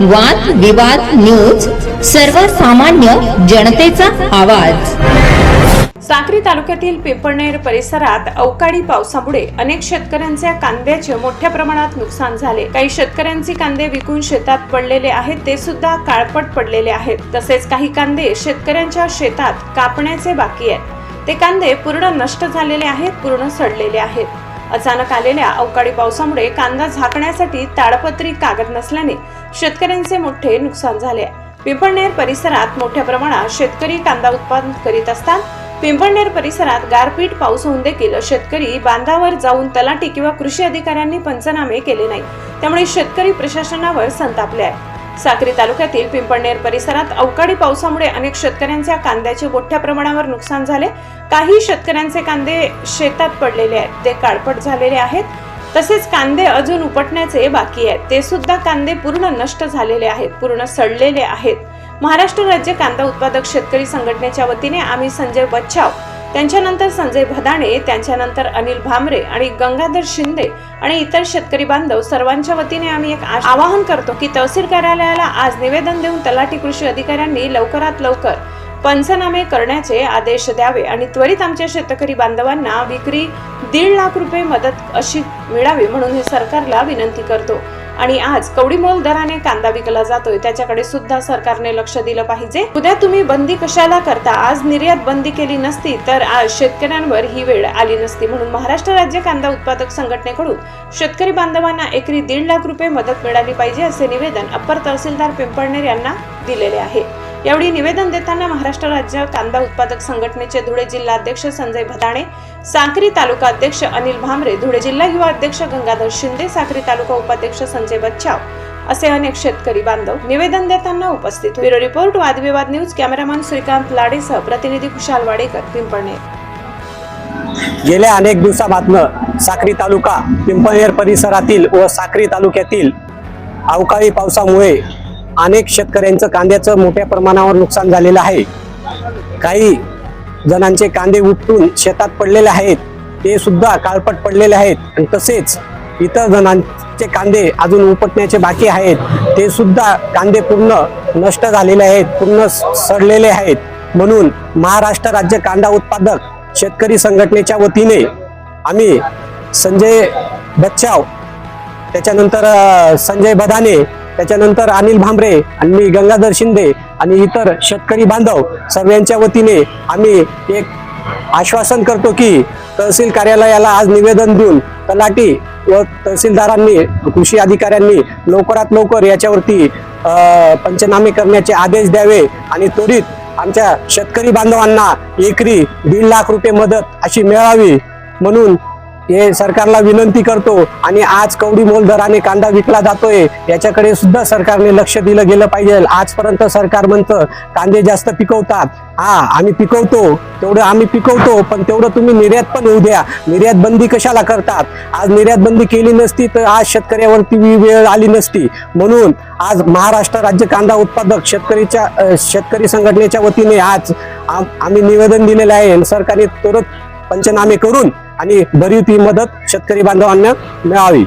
वाद विवाद न्यूज सर्वसामान्य जनतेचा आवाज. साक्री तालुक्यातील पिंपळनेर परिसरात अवकाळी पावसामुळे अनेक शेतकऱ्यांच्या कांद्याचे मोठ्या प्रमाणात नुकसान झाले. काही शेतकऱ्यांचे कांदे विकून शेतात पडलेले आहेत ते सुद्धा काळपट पडलेले आहेत. तसेच काही कांदे शेतकऱ्यांच्या शेतात कापण्याचे बाकी आहेत. ते कांदे पूर्ण नष्ट झालेले आहेत पूर्ण सडलेले आहेत. अचानक आलेल्या अवकाळी पावसामुळे कांदा झाकण्यासाठी ताडपत्री कागद नसल्याने शेतकऱ्यांचे मोठे नुकसान झाले. पिंपळनेर परिसरात मोठ्या प्रमाणात शेतकरी कांदा उत्पादन करीत असतात पिंपळनेर परिसरात गारपीट पाऊस होऊन देखील शेतकरी बांधावर जाऊन तलाठी किंवा कृषी अधिकाऱ्यांनी पंचनामे केले नाही त्यामुळे शेतकरी प्रशासनावर संतापले आहे साक्री तालुक्यातील पिंपळनेर परिसरात अवकाळी पावसामुळे अनेक शेतकऱ्यांच्या कांद्याचे मोठ्या प्रमाणावर नुकसान झाले. काही शेतकऱ्यांचे कांदे शेतात पडलेले आहेत ते काळपट झालेले आहेत. तसेच कांदे अजून उपटण्याचे बाकी आहेत. ते सुद्धा कांदे पूर्ण नष्ट झालेले आहेत पूर्ण सडलेले आहेत. महाराष्ट्र राज्य कांदा उत्पादक शेतकरी संघटनेच्या वतीने आम्ही संजय बच्चाव त्यांच्यानंतर संजय भदाणे त्यांच्यानंतर अनिल भामरे आणि गंगाधर शिंदे आणि इतर शेतकरी बांधव सर्वांच्या वतीने आम्ही एक आवाहन करतो की तहसील कार्यालयाला आज निवेदन देऊन तलाठी कृषी अधिकाऱ्यांनी लवकरात लवकर पंचनामे करण्याचे आदेश द्यावे आणि त्वरित आमच्या शेतकरी बांधवांना विक्री दीड लाख रुपये मदत अशी मिळावी म्हणून हे सरकारला विनंती करतो. आणि आज कवडीमोल दराने कांदा विकला जातोय. त्याच्याकडे सुद्धा सरकारने लक्ष दिलं पाहिजे. उद्या तुम्ही बंदी कशाला करता? आज निर्यात बंदी केली नसती तर आज शेतकऱ्यांवर ही वेळ आली नसती म्हणून महाराष्ट्र राज्य कांदा उत्पादक संघटनेकडून शेतकरी बांधवांना एकरी दीड लाख रुपये मदत मिळाली पाहिजे असे निवेदन अप्पर तहसीलदार पिंपळनेर यांना दिलेले आहे. यावेळी निवेदन देताना महाराष्ट्र राज्य कांदा उत्पादक संघटनेचे धुळे जिल्हा अध्यक्ष संजय भदाणे साक्री तालुका अध्यक्ष अनिल भामरे धुळे जिल्हा युवा अध्यक्ष गंगाधर शिंदे साक्री तालुका उपाध्यक्ष संजय बच्चाव असे अनेक शेतकरी बांधव निवेदन देताना उपस्थित ब्युरो रिपोर्ट वादविवाद न्यूज कॅमेरामन श्रीकांत लाडेसह प्रतिनिधी कुशाल वाडेकर पिंपळणे गेल्या अनेक दिवसापासून साक्री तालुका पिंपळनेर परिसरातील व साक्री तालुक्यातील अवकाळी पावसामुळे अनेक शेतकऱ्यांचं कांद्याचं मोठ्या प्रमाणावर नुकसान झालेलं आहे. काही जणांचे कांदे उपटून शेतात पडलेले आहेत. ते सुद्धा काळपट पडलेले आहेत. आणि तसेच इतर जणांचे कांदे अजून उपटण्याचे बाकी आहेत. ते सुद्धा कांदे पूर्ण नष्ट झालेले आहेत पूर्ण सडलेले आहेत. म्हणून महाराष्ट्र राज्य कांदा उत्पादक शेतकरी संघटनेच्या वतीने आम्ही संजय बच्चाव त्याच्यानंतर संजय बदाने त्याच्यानंतर अनिल भांबरे आणि मी गंगाधर शिंदे आणि इतर शेतकरी बांधव सर्वांच्या वतीने आम्ही एक आश्वासन करतो की तहसील कार्यालयाला आज निवेदन देऊन तलाटी व तहसीलदारांनी कृषी अधिकाऱ्यांनी लवकरात लवकर याच्यावरती पंचनामे करण्याचे आदेश द्यावे आणि त्वरित आमच्या शेतकरी बांधवांना एकरी दीड लाख रुपये मदत अशी मिळावी म्हणून हे सरकारला विनंती करतो आणि आज कवडी मोल दराने कांदा विकला जातोय याच्याकडे सुद्धा सरकारने लक्ष दिलं गेलं पाहिजे. आजपर्यंत सरकार म्हणतं कांदे जास्त पिकवतात. हा आम्ही पिकवतो तेवढं आम्ही पिकवतो पण तेवढं तुम्ही निर्यात पण होऊ द्या. निर्यात बंदी कशाला करतात? आज निर्यात बंदी केली नसती तर आज शेतकऱ्यावरती वेळ आली नसती. म्हणून आज महाराष्ट्र राज्य कांदा उत्पादक शेतकरीच्या शेतकरी संघटनेच्या वतीने आज आम्ही निवेदन दिलेलं आहे. सरकारने त्वरित पंचनामे करून आणि भरीव ती मदत शेतकरी बांधवांना मिळावी.